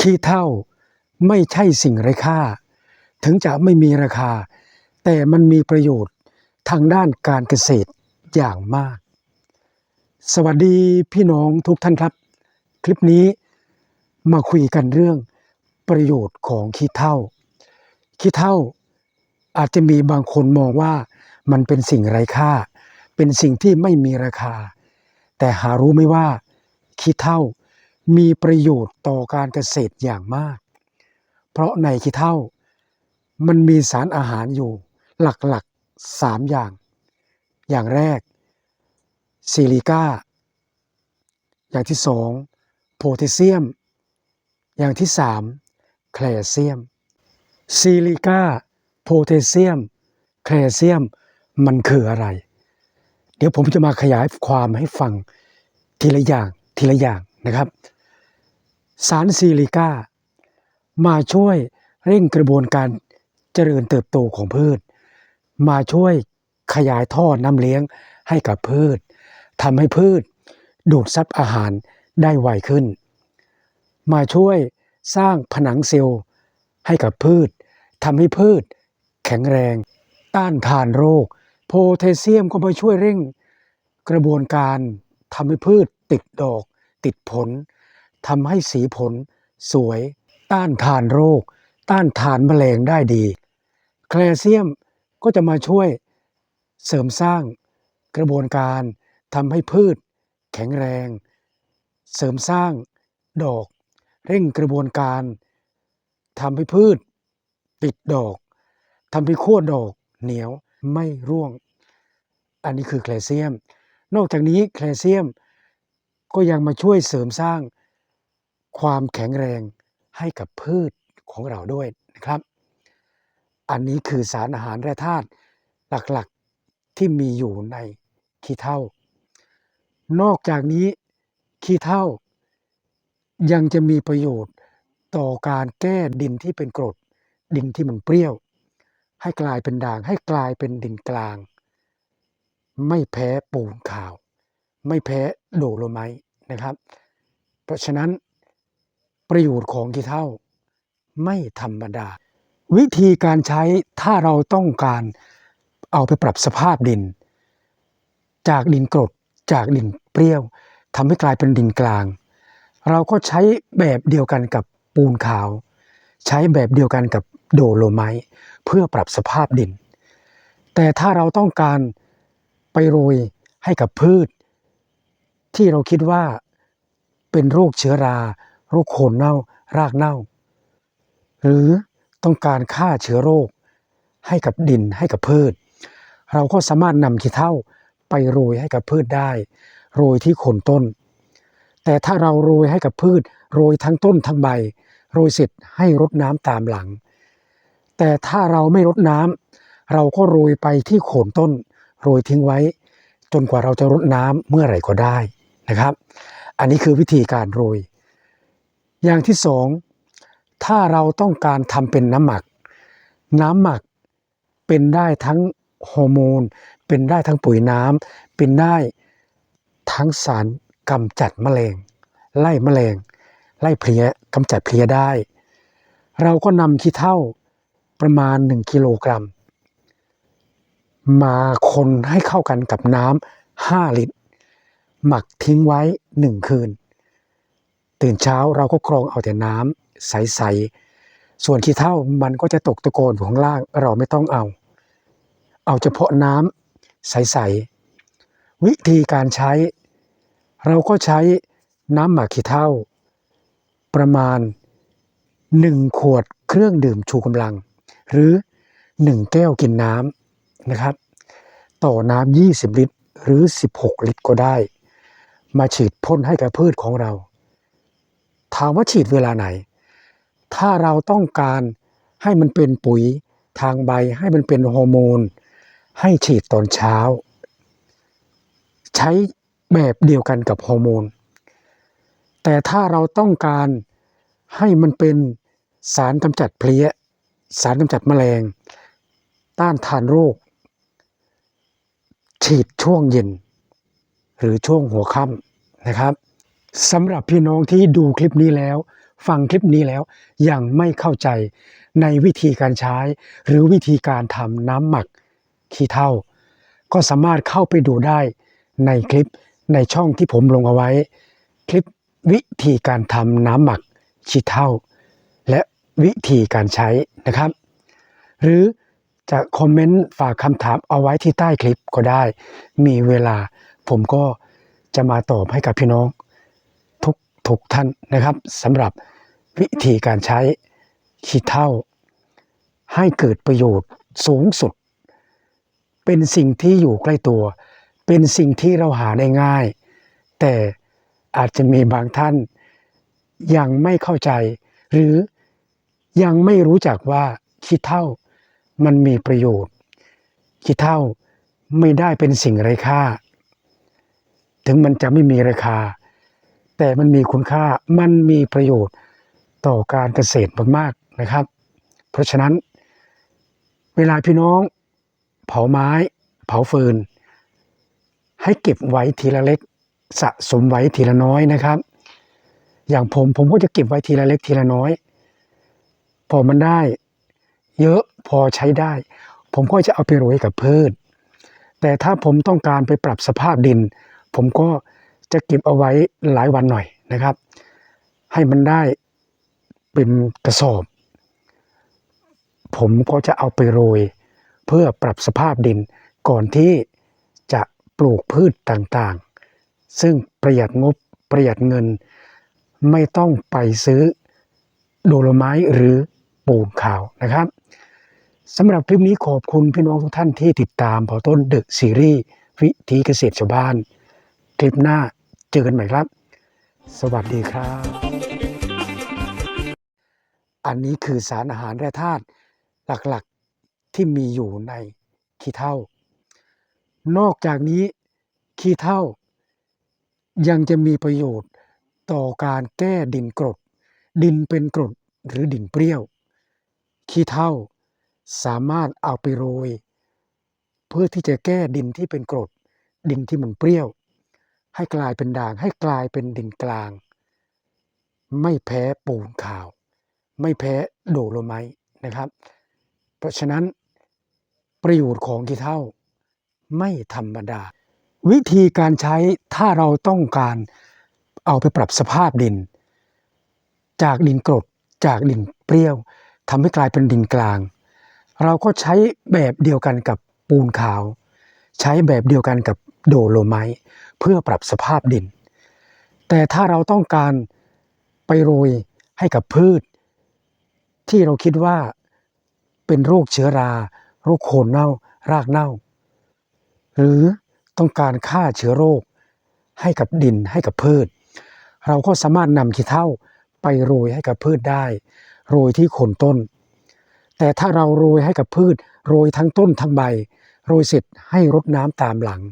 ขี้เถ้าไม่ใช่สิ่งไร้ค่า ถึงจะไม่มีราคา แต่มันมีประโยชน์ทางด้านการเกษตรอย่างมาก สวัสดีพี่น้องทุกท่านครับ คลิปนี้มาคุยกันเรื่องประโยชน์ของขี้เถ้าขี้เถ้าอาจจะมีบางคนมองว่ามันเป็นสิ่งไร้ค่า เป็นสิ่งที่ไม่มีราคา แต่หารู้ไหมว่าขี้เถ้า มีประโยชน์ต่อการเกษตรอย่างมาก เพราะในขี้เถ้ามันมีสารอาหารอยู่หลักๆสามอย่าง อย่างแรกซิลิก้า อย่างที่สองโพแทสเซียม อย่างที่สามแคลเซียมซิลิก้าโพแทสเซียม แคลเซียมมันคืออะไร เดี๋ยวผมจะมาขยายความให้ฟังทีละอย่างทีละอย่างนะครับ สารซิลิก้า มาช่วยเร่งกระบวนการเจริญเติบโตของพืช มาช่วยขยายท่อน้ำเลี้ยงให้กับพืชทำให้พืชดูดซับอาหารได้ไวขึ้น มาช่วยสร้างผนังเซลล์ให้กับพืชทำให้พืชแข็งแรง ต้านทานโรค โพแทสเซียมก็มาช่วยเร่งกระบวนการทำให้พืชติดดอก ติดผล ทำให้สีผล สวย ต้านทานโรค ต้านทานแมลงได้ดี แคลเซียมก็จะมาช่วยเสริมสร้างกระบวนการทำให้พืช แข็งแรง เสริมสร้างดอก เร่งกระบวนการทำให้พืชติดดอกทำให้ขั้วดอกเหนียวไม่ร่วง อันนี้คือแคลเซียม นอกจากนี้แคลเซียมก็ยังมาช่วยเสริมสร้าง ความแข็งแรงให้กับพืชของเราด้วยนะครับ อันนี้คือสารอาหารแร่ธาตุหลักๆที่มีอยู่ในขี้เถ้านอกจากนี้ขี้เถ้ายังจะมีประโยชน์ต่อการแก้ดินที่เป็นกรด ดินที่มันเปรี้ยว ให้กลายเป็นด่างให้กลายเป็นดินกลาง ไม่แพ้ปูนขาว ไม่แพ้โดโลไมต์นะครับ เพราะฉะนั้น ประโยชน์ของขี้เถ้าไม่ธรรมดา วิธีการใช้ถ้าเราต้องการเอาไปปรับสภาพดิน จากดินกรดจากดินเปรี้ยวทำให้กลายเป็นดินกลาง เราก็ใช้แบบเดียวกันกับปูนขาว ใช้แบบเดียวกันกับโดโลไมต์เพื่อปรับสภาพดิน แต่ถ้าเราต้องการไปโรยให้กับพืช ที่เราคิดว่าเป็นโรคเชื้อรา โรคโคนเน่ารากเน่า หรือต้องการฆ่าเชื้อโรค ให้กับดินให้กับพืช เราก็สามารถนำขี้เถ้าไปโรยให้กับพืชได้ โรยที่โคนต้น แต่ถ้าเราโรยให้กับพืช โรยทั้งต้นทั้งใบ โรยเสร็จให้รดน้ำตามหลัง แต่ถ้าเราไม่รดน้ำเราก็โรยไปที่โคนต้น โรยทิ้งไว้ จนกว่าเราจะรดน้ำเมื่อไหร่ก็ได้นะครับ อันนี้คือวิธีการโรย อย่างที่สองถ้าเราต้องการทำเป็นน้ำหมัก น้ำหมักเป็นได้ทั้งฮอร์โมน เป็นได้ทั้งปุ๋ยน้ำเป็นได้ทั้งสารกำจัดแมลง ไล่แมลง ไล่เพลี้ยกำจัดเพลี้ยได้ เราก็นำขี้เถ้าประมาณ 1 กิโลกรัม มาคนให้เข้ากันกับน้ำ5ลิตร หมักทิ้งไว้ 1 คืน ตื่นเช้าเราก็กรองเอาแต่น้ำใสๆ ส่วนขี้เถ้ามันก็จะตกตะโกนอยู่ข้างล่างเราไม่ต้องเอา เอาเฉพาะน้ำใสๆ วิธีการใช้ เราก็ใช้น้ำหมักขี้เถ้า ประมาณ 1 ขวดเครื่องดื่มชูกำลัง หรือ 1 แก้วกินน้ำนะครับ ต่อน้ำ20 ลิตรหรือ 16 ลิตรก็ได้ มาฉีดพ่นให้กับพืชของเรา ถามว่าฉีดเวลาไหน ถ้าเราต้องการให้มันเป็นปุ๋ยทางใบให้มันเป็นฮอร์โมน ให้ฉีดตอนเช้า ใช้แบบเดียวกันกับฮอร์โมน แต่ถ้าเราต้องการให้มันเป็นสารกำจัดเพลี้ย สารกำจัดแมลง ต้านทานโรค ฉีดช่วงเย็น หรือช่วงหัวค่ำนะครับ สำหรับพี่น้องที่ดูคลิปนี้แล้ว ฟังคลิปนี้แล้วยังไม่เข้าใจในวิธีการใช้ หรือวิธีการทำน้ำหมักขี้เถ้าก็สามารถเข้าไปดูได้ในคลิปในช่องที่ผมลงเอาไว้ คลิปวิธีการทำน้ำหมักขี้เถ้าและวิธีการใช้นะครับ หรือจะคอมเมนต์ฝากคำถามเอาไว้ที่ใต้คลิปก็ได้ มีเวลาผมก็จะมาตอบให้กับพี่น้อง ทุกท่านนะครับสำหรับวิธีการใช้ขี้เถ้าให้เกิดประโยชน์สูงสุด เป็นสิ่งที่อยู่ใกล้ตัว เป็นสิ่งที่เราหาได้ง่าย แต่อาจจะมีบางท่านยังไม่เข้าใจ หรือยังไม่รู้จักว่าขี้เถ้ามันมีประโยชน์ขี้เถ้าไม่ได้เป็นสิ่งไร้ค่า ถึงมันจะไม่มีราคา แต่มันมีคุณค่ามันมีประโยชน์ต่อการเกษตรมากๆนะครับ เพราะฉะนั้น เวลาพี่น้อง เผาไม้ เผาฟืน ให้เก็บไว้ทีละเล็ก สะสมไว้ทีละน้อยนะครับ อย่างผมผมก็จะเก็บไว้ทีละเล็กทีละน้อย พอมันได้ เยอะพอใช้ได้ ผมก็จะเอาไปโรยกับพืชแต่ถ้าผมต้องการไปปรับสภาพดิน ผมก็ จะเก็บเอาไว้หลายวันหน่อยนะครับ ให้มันได้เป็นกระสอบ ผมก็จะเอาไปโรย เพื่อปรับสภาพดินก่อนที่จะปลูกพืชต่างๆ ซึ่งประหยัดงบประหยัดเงิน ไม่ต้องไปซื้อโดโลไม้หรือปูนขาวนะครับสำหรับคลิปนี้ขอบคุณพี่น้องทุกท่านที่ติดตามเผาต้นเดอะซีรีส์วิธีเกษตรชาวบ้าน คลิปหน้า เจอกันใหม่ครับ สวัสดีครับ อันนี้คือสารอาหารแร่ธาตุหลักๆที่มีอยู่ในขี้เถ้านอกจากนี้ขี้เถ้ายังจะมีประโยชน์ต่อการแก้ดินกรด ดินเป็นกรดหรือดินเปรี้ยว ขี้เถ้าสามารถเอาไปโรย เพื่อที่จะแก้ดินที่เป็นกรด ดินที่มันเปรี้ยว ให้กลายเป็นด่าง ให้กลายเป็นดินกลาง ไม่แพ้ปูนขาว ไม่แพ้โดโลไมต์นะครับ เพราะฉะนั้นประโยชน์ของขี้เถ้าไม่ธรรมดา วิธีการใช้ถ้าเราต้องการเอาไปปรับสภาพดิน จากดินกรดจากดินเปรี้ยวทำให้กลายเป็นดินกลาง เราก็ใช้แบบเดียวกันกับปูนขาว ใช้แบบเดียวกันกับโดโลไมต์เพื่อปรับสภาพดิน แต่ถ้าเราต้องการไปโรยให้กับพืช ที่เราคิดว่าเป็นโรคเชื้อรา โรคโคนเน่า รากเน่า หรือต้องการฆ่าเชื้อโรค ให้กับดินให้กับพืช เราก็สามารถนำขี้เถ้าไปโรยให้กับพืชได้ โรยที่โคนต้น แต่ถ้าเราโรยให้กับพืช โรยทั้งต้นทั้งใบ โรยเสร็จให้รดน้ำตามหลัง